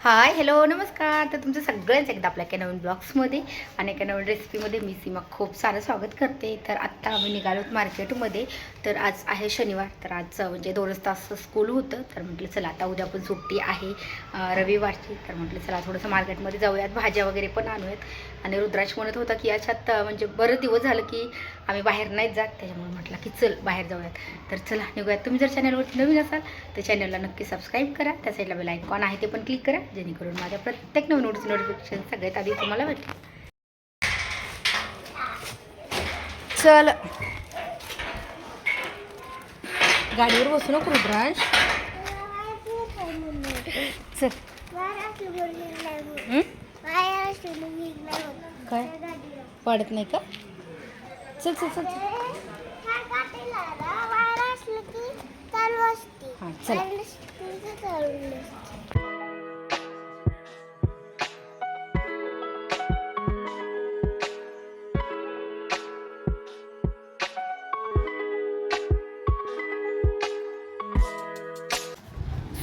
Hi hello नमस्कार. तर तुमचं सगळ्यांचं एकदा आपल्या एका नवीन ब्लॉग्समध्ये आणि एका नवीन रेसिपीमध्ये मी सीमा खूप सारं स्वागत करते. तर आत्ता आम्ही निघालो मार्केटमध्ये. तर आज आहे शनिवार. तर आज म्हणजे दोनच तास स्कूल होतं. तर म्हटलं चला आता उद्या पण सुट्टी आहे रविवारची. तर म्हटलं चला थोडंसं मार्केटमध्ये जाऊयात. भाज्या वगैरे पण आणूयात. आणि रुद्राज म्हणत होता की याच्यात म्हणजे बरं दिवस झालं की आम्ही बाहेर नाहीत जात त्याच्यामुळे म्हटलं की चल बाहेर जाऊयात. तर चला निघूयात. तुम्ही जर चॅनलवरती नवीन असाल तर चॅनलला नक्की सबस्क्राईब करा. त्या साईडला बेल आयकॉन आहे ते पण क्लिक करा जेणेकरून माझ्या प्रत्येक नवीन नोटिस नोटिफिकेशन सगळ्यात आधी तुम्हाला भेटेल. चल. गाडीवर बसू नको रुद्रांश. चल. हं? काय? पडत नाही का? चल चल चल. हां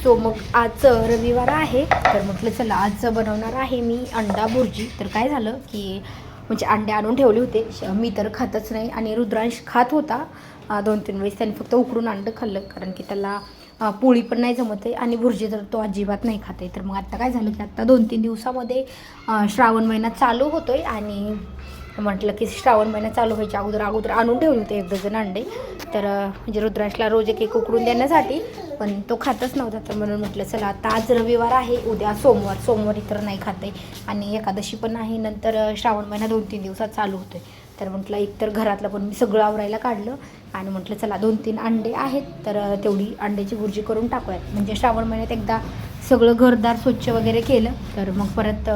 सो मग आज रविवार आहे. तर म्हटलं चला आज बनवणार आहे मी अंडा भुर्जी. तर काय झालं की म्हणजे अंडे आणून ठेवले होते. श- मी तर खातच नाही आणि रुद्रांश खात होता. दोन तीन वेळेस त्याने फक्त उकडून अंडं खाल्लं कारण की त्याला पोळी पण नाही जमत आहे आणि भुर्जी तर तो अजिबात नाही खात आहे. तर मग आत्ता काय झालं की आत्ता दोन तीन दिवसामध्ये श्रावण महिना चालू होतो आहे आणि म्हटलं की श्रावण महिना चालू व्हायच्या अगोदर अगोदर आणून ठेवले होते एक डझन अंडे. तर म्हणजे रुद्राशला रोज एक एक उकडून देण्यासाठी पण तो खातच नव्हता. तर म्हणून म्हटलं चला आता आज रविवार आहे उद्या सोमवार. सोमवारी तर नाही खाते आणि एकादशी पण आहे नंतर श्रावण महिना दोन तीन दिवसात चालू होतोय. तर म्हटलं एकतर घरातलं पण मी सगळं आवरायला काढलं. आणि म्हटलं चला दोन तीन अंडे आहेत. तर तेवढी अंड्याची भुर्जी करून टाकूयात. म्हणजे श्रावण महिन्यात एकदा सगळं घरदार स्वच्छ वगैरे केलं. तर मग परत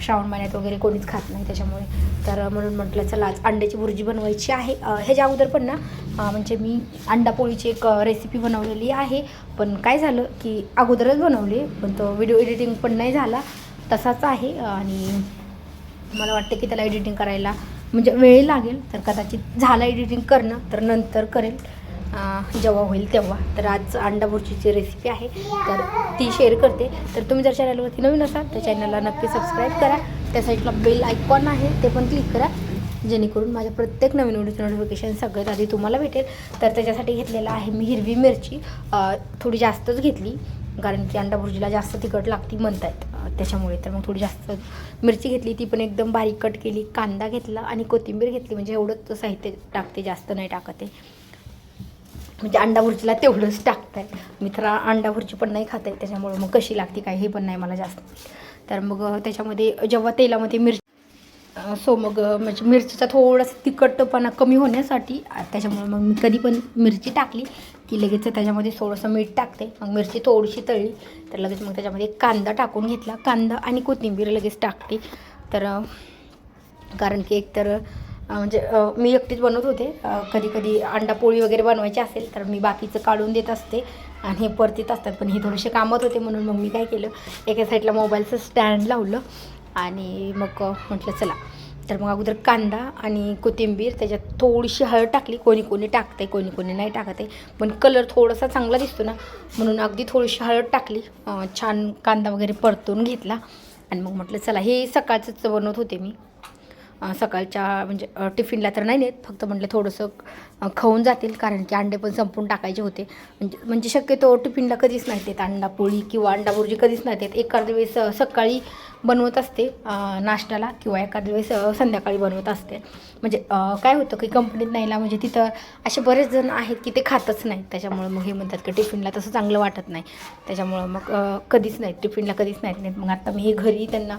श्रावण महिन्यात वगैरे कोणीच खात नाही त्याच्यामुळे. तर म्हणून म्हटलं चला आज अंड्याची भुर्जी बनवायची आहे. ह्याच्या अगोदर पण ना म्हणजे मी अंडा पोळीची एक रेसिपी बनवलेली आहे. पण काय झालं की अगोदरच बनवली पण तो व्हिडिओ एडिटिंग पण नाही झाला. तसाच आहे. आणि मला वाटतं की त्याला एडिटिंग करायला म्हणजे वेळ लागेल. तर कदाचित झालं एडिटिंग करणं तर नंतर करेल. जेव्हा होईल तेव्हा. तर आज अंडा भुर्जीची रेसिपी आहे. तर ती शेअर करते. तर तुम्ही जर चॅनलवरती नवीन असाल तर चॅनलला नक्की सबस्क्राईब करा. त्या साईडला बेल आयकॉन आहे ते पण क्लिक करा. जेणेकरून माझ्या प्रत्येक नवीन व्हिडिओचं नोटिफिकेशन सगळ्यात आधी तुम्हाला भेटेल. तर त्याच्यासाठी घेतलेलं आहे मी हिरवी मिरची. थोडी जास्तच घेतली कारण की अंडा भुर्जीला जास्त तिखट लागती म्हणतायत. त्याच्यामुळे तर मग थोडी जास्त मिरची घेतली. ती पण एकदम बारीक कट केली कांदा घेतला आणि कोथिंबीर घेतली. म्हणजे एवढंच साहित्य टाकते जास्त नाही टाकते म्हणजे अंडा भुर्जीला तेवढंच टाकताय. मी तर अंडा भुर्जी पण नाही खात आहे त्याच्यामुळे मग कशी लागते काय हे पण नाही मला जास्त. तर मग त्याच्यामध्ये जेव्हा तेलामध्ये मिरची सो मग म्हणजे मिरचीचा थोडासा तिखटपणा कमी होण्यासाठी त्याच्यामुळे मग मी कधी पण मिरची टाकली की लगेच त्याच्यामध्ये थोडंसं मीठ टाकते. मग मिरची थोडीशी तळली तर लगेच मग त्याच्यामध्ये कांदा टाकून घेतला. कांदा आणि कोथिंबीर लगेच टाकते. तर कारण की एकतर म्हणजे मी एकटीच बनवत होते. कधी कधी अंडा पोळी वगैरे बनवायची असेल तर मी बाकीचं काढून देत असते आणि हे परतीत असतात. पण हे थोडेसे कामात होते म्हणून मग मी काय केलं एका साईडला मोबाईलचं स्टँड लावलं आणि मग म्हटलं चला. तर मग अगोदर कांदा आणि कोथिंबीर त्याच्यात थोडीशी हळद टाकली. कोणी कोणी टाकते कोणी कोणी नाही टाकते पण कलर थोडासा चांगला दिसतो ना म्हणून अगदी थोडीशी हळद टाकली. छान कांदा वगैरे परतून घेतला. आणि मग म्हटलं चला हे सकाळचंच बनवत होते मी. सकाळच्या म्हणजे टिफिनला तर नाही नेत फक्त म्हटलं थोडंसं खाऊन जातील कारण की अंडे पण संपून टाकायचे होते. म्हणजे म्हणजे शक्यतो टिफिनला कधीच नाही देत अंडा पोळी किंवा अंडा भुर्जी कधीच नाही देत. एखाद्या वेळेस सकाळी बनवत असते नाश्त्याला किंवा एखाद्या वेळेस संध्याकाळी बनवत असते. म्हणजे काय होतं की कंपनीत नाहीला म्हणजे तिथं असे बरेच जण आहेत की ते खातच नाही त्याच्यामुळं मग हे म्हणतात की टिफिनला तसं चांगलं वाटत नाही. त्याच्यामुळं मग कधीच नाही टिफिनला कधीच नाही नेत. मग आता मी हे घरी त्यांना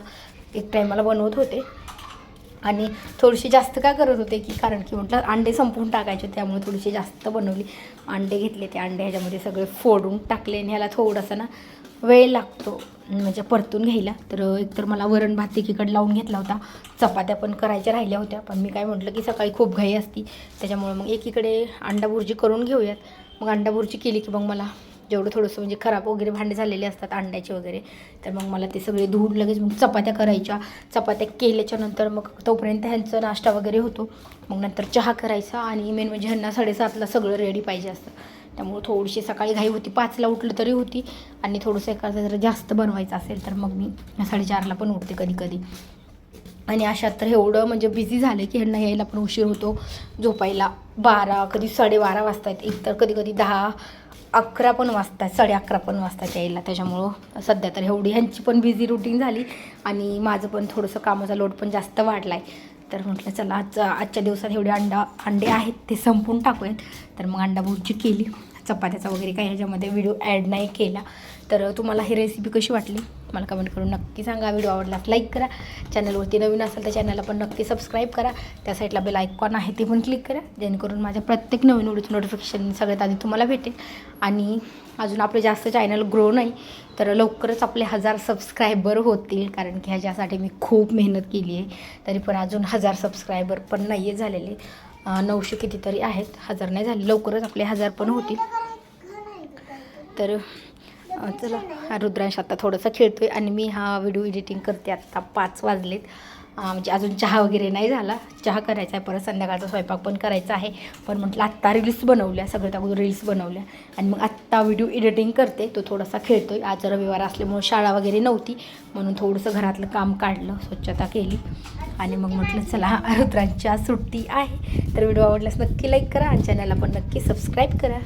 एक टायमाला बनवत होते. आणि थोडीशी जास्त काय करत होते की कारण की म्हटलं अंडे संपवून टाकायचे त्यामुळे थोडीशी जास्त बनवली. अंडे घेतले ते अंडे ह्याच्यामध्ये सगळे फोडून टाकले आणि ह्याला थोडासा ना वेळ लागतो म्हणजे परतून घ्यायला. तर एकतर मला वरण भात एकीकडे लावून घेतला होता. चपात्या पण करायच्या राहिल्या होत्या पण मी काय म्हटलं की सकाळी खूप घाई असती. त्याच्यामुळे मग एकीकडे अंडा भुर्जी करून घेऊयात. मग अंडा भुर्जी केली की मग मला जेवढं थोडंसं म्हणजे खराब वगैरे भांडे झालेले असतात अंड्याचे वगैरे तर मग मला ते सगळे धुवून लगेच मग चपात्या करायच्या. चपात्या केल्याच्यानंतर मग तोपर्यंत ह्यांचं नाश्ता वगैरे होतो. मग नंतर चहा करायचा आणि मेन म्हणजे ह्यांना साडेसातला सगळं रेडी पाहिजे असतं. त्यामुळे थोडीशी सकाळी घाई होती पाचला उठलं तरी होती. आणि थोडंसं एखादं जर जास्त बनवायचं असेल तर मग मी साडेचारला पण उठते कधी कधी आणि अशात तर एवढं म्हणजे बिझी झाले की ह्यांना यायला पण उशीर होतो. झोपायला बारा कधी साडेबारा वाजतात एक तर कधी कधी दहा अकरा पण वाजतात साडे अकरा पण वाजतात यायला. त्याच्यामुळं सध्या तर एवढी ह्यांची पण बिझी रुटीन झाली आणि माझं पण थोडंसं कामाचा लोड पण जास्त वाढला आहे तर म्हटलं चला आज आजच्या दिवसात एवढे अंडा अंडे आहेत ते संपून टाकूयात. तर मग अंडा भुर्जी केली. चपात्याचा वगैरे काही ह्याच्यामध्ये व्हिडिओ ॲड नाही केला. तर तुम्हाला ही रेसिपी कशी वाटली? मला कमेंट करून नक्की सांगा. व्हिडिओ आवडल्यास लाईक करा. चॅनलवरती नवीन असेल तर चॅनलला पण नक्की सबस्क्राईब करा. त्या साईडला बेल आयकॉन आहे ते पण क्लिक करा. जेणेकरून माझ्या प्रत्येक नवीन व्हिडिओचं नोटिफिकेशन सगळ्यात आधी तुम्हाला भेटेल. आणि अजून आपले जास्त चॅनल ग्रो नाही तर लवकरच आपले हजार सबस्क्रायबर होतील. कारण की ह्याच्यासाठी मी खूप मेहनत केली आहे. तरी पण अजून हजार सबस्क्रायबर पण नाही आहे झालेले नऊशे कितीतरी आहेत. हजार नाही झाले. लवकरच आपले हजार पण होतील. तर चला हा रुद्रांश आता थोडंसं खेळतो आहे आणि मी हा व्हिडिओ एडिटिंग करते आत्ता पाच वाजलेत. म्हणजे अजून चहा वगैरे नाही झाला. चहा करायचा आहे परत संध्याकाळचा स्वयंपाक पण करायचा आहे. पण म्हटलं आत्ता रील्स बनवल्या सगळ्यात अगोदर रील्स बनवल्या. आणि मग आत्ता व्हिडिओ एडिटिंग करते तो थोडासा खेळतो आहे आज रविवार असल्यामुळं शाळा वगैरे नव्हती म्हणून थोडंसं घरातलं काम काढलं स्वच्छता केली. आणि मग म्हटलं चला हा रुद्रांची आज सुट्टी आहे. तर व्हिडिओ आवडल्यास नक्की लाईक करा आणि चॅनलला पण नक्की सबस्क्राईब करा.